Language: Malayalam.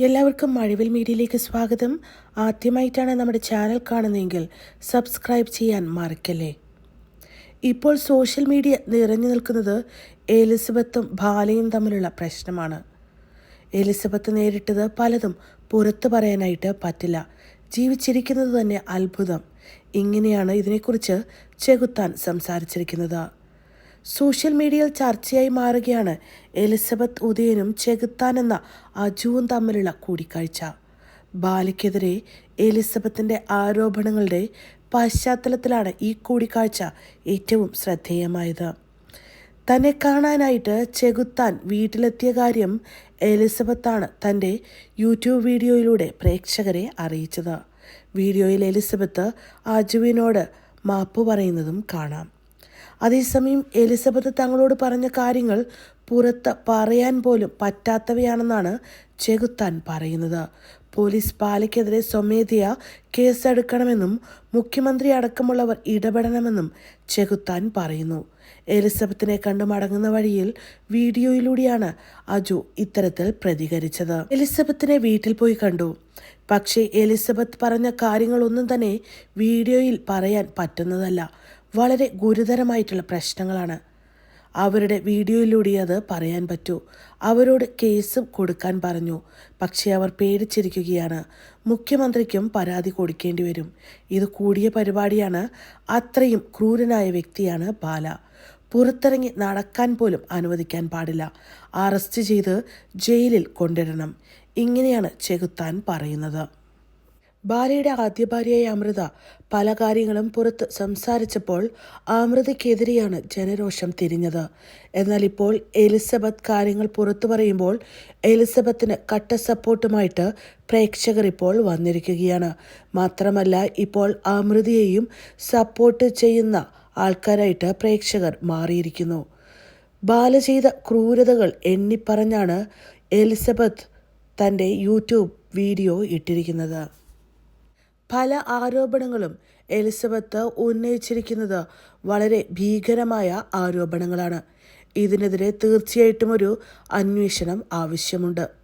എല്ലാവർക്കും മഴവിൽ മീഡിയയിലേക്ക് സ്വാഗതം. ആദ്യമായിട്ടാണ് നമ്മുടെ ചാനൽ കാണുന്നതെങ്കിൽ സബ്സ്ക്രൈബ് ചെയ്യാൻ മറക്കല്ലേ. ഇപ്പോൾ സോഷ്യൽ മീഡിയ നിറഞ്ഞു നിൽക്കുന്നത് എലിസബത്തും ബാലയും തമ്മിലുള്ള പ്രശ്നമാണ്. എലിസബത്ത് നേരിട്ടത് പലതും പുറത്തു പറയാനായിട്ട് പറ്റില്ല. ജീവിച്ചിരിക്കുന്നത് തന്നെ അത്ഭുതം. ഇങ്ങനെയാണ് ഇതിനെക്കുറിച്ച് ചെകുത്താൻ സംസാരിച്ചിരിക്കുന്നത്. സോഷ്യൽ മീഡിയയിൽ ചർച്ചയായി മാറുകയാണ് എലിസബത്ത് ഉദയനും ചെകുത്താൻ എന്ന അജുവും തമ്മിലുള്ള കൂടിക്കാഴ്ച. ബാലയ്ക്കെതിരെ എലിസബത്തിന്റെ ആരോപണങ്ങളുടെ പശ്ചാത്തലത്തിലാണ് ഈ കൂടിക്കാഴ്ച ഏറ്റവും ശ്രദ്ധേയമായത്. തന്നെ കാണാനായിട്ട് ചെകുത്താൻ വീട്ടിലെത്തിയ കാര്യം എലിസബത്താണ് തന്റെ യൂട്യൂബ് വീഡിയോയിലൂടെ പ്രേക്ഷകരെ അറിയിച്ചത്. വീഡിയോയിൽ എലിസബത്ത് അജുവിനോട് മാപ്പ് പറയുന്നതും കാണാം. അതേസമയം എലിസബത്ത് തങ്ങളോട് പറഞ്ഞ കാര്യങ്ങൾ പുറത്ത് പറയാൻ പോലും പറ്റാത്തവയാണെന്നാണ് ചെകുത്താൻ പറയുന്നത്. പോലീസ് പാലയ്ക്കെതിരെ സ്വമേധയാ കേസെടുക്കണമെന്നും മുഖ്യമന്ത്രി അടക്കമുള്ളവർ ഇടപെടണമെന്നും ചെകുത്താൻ പറയുന്നു. എലിസബത്തിനെ കണ്ടു മടങ്ങുന്ന വഴിയിൽ വീഡിയോയിലൂടെയാണ് അജു ഇത്തരത്തിൽ പ്രതികരിച്ചത്. എലിസബത്തിനെ വീട്ടിൽ പോയി കണ്ടു. പക്ഷേ എലിസബത്ത് പറഞ്ഞ കാര്യങ്ങളൊന്നും തന്നെ വീഡിയോയിൽ പറയാൻ പറ്റുന്നതല്ല. വളരെ ഗുരുതരമായിട്ടുള്ള പ്രശ്നങ്ങളാണ്. അവരുടെ വീഡിയോയിലൂടെ അത് പറയാൻ പറ്റൂ. അവരോട് കേസ് കൊടുക്കാൻ പറഞ്ഞു. പക്ഷേ അവർ പേടിച്ചിരിക്കുകയാണ്. മുഖ്യമന്ത്രിക്കും പരാതി കൊടുക്കേണ്ടി വരും. ഇത് കൂടിയ പരിപാടിയാണ്. അത്രയും ക്രൂരനായ വ്യക്തിയാണ് ബാല. പുറത്തിറങ്ങി നടക്കാൻ പോലും അനുവദിക്കാൻ പാടില്ല. അറസ്റ്റ് ചെയ്ത് ജയിലിൽ കൊണ്ടിടണം. ഇങ്ങനെയാണ് ചെകുത്താൻ പറയുന്നത്. ബാലയുടെ ആദ്യ ഭാര്യയായ അമൃത പല കാര്യങ്ങളും പുറത്ത് സംസാരിച്ചപ്പോൾ അമൃതയ്ക്കെതിരെയാണ് ജനരോഷം തിരിഞ്ഞത്. എന്നാൽ ഇപ്പോൾ എലിസബത്ത് കാര്യങ്ങൾ പുറത്തു പറയുമ്പോൾ എലിസബത്തിന് കട്ട സപ്പോർട്ടുമായിട്ട് പ്രേക്ഷകർ ഇപ്പോൾ വന്നിരിക്കുകയാണ്. മാത്രമല്ല ഇപ്പോൾ അമൃതയെയും സപ്പോർട്ട് ചെയ്യുന്ന ആൾക്കാരായിട്ട് പ്രേക്ഷകർ മാറിയിരിക്കുന്നു. ബാല ചെയ്ത ക്രൂരതകൾ എണ്ണിപ്പറഞ്ഞാണ് എലിസബത്ത് തന്റെ യൂട്യൂബ് വീഡിയോ ഇട്ടിരിക്കുന്നത്. പല ആരോപണങ്ങളും എലിസബത്ത് ഉന്നയിച്ചിരിക്കുന്നത് വളരെ ഭീകരമായ ആരോപണങ്ങളാണ്. ഇതിനെതിരെ തീർച്ചയായിട്ടും ഒരു അന്വേഷണം ആവശ്യമുണ്ട്.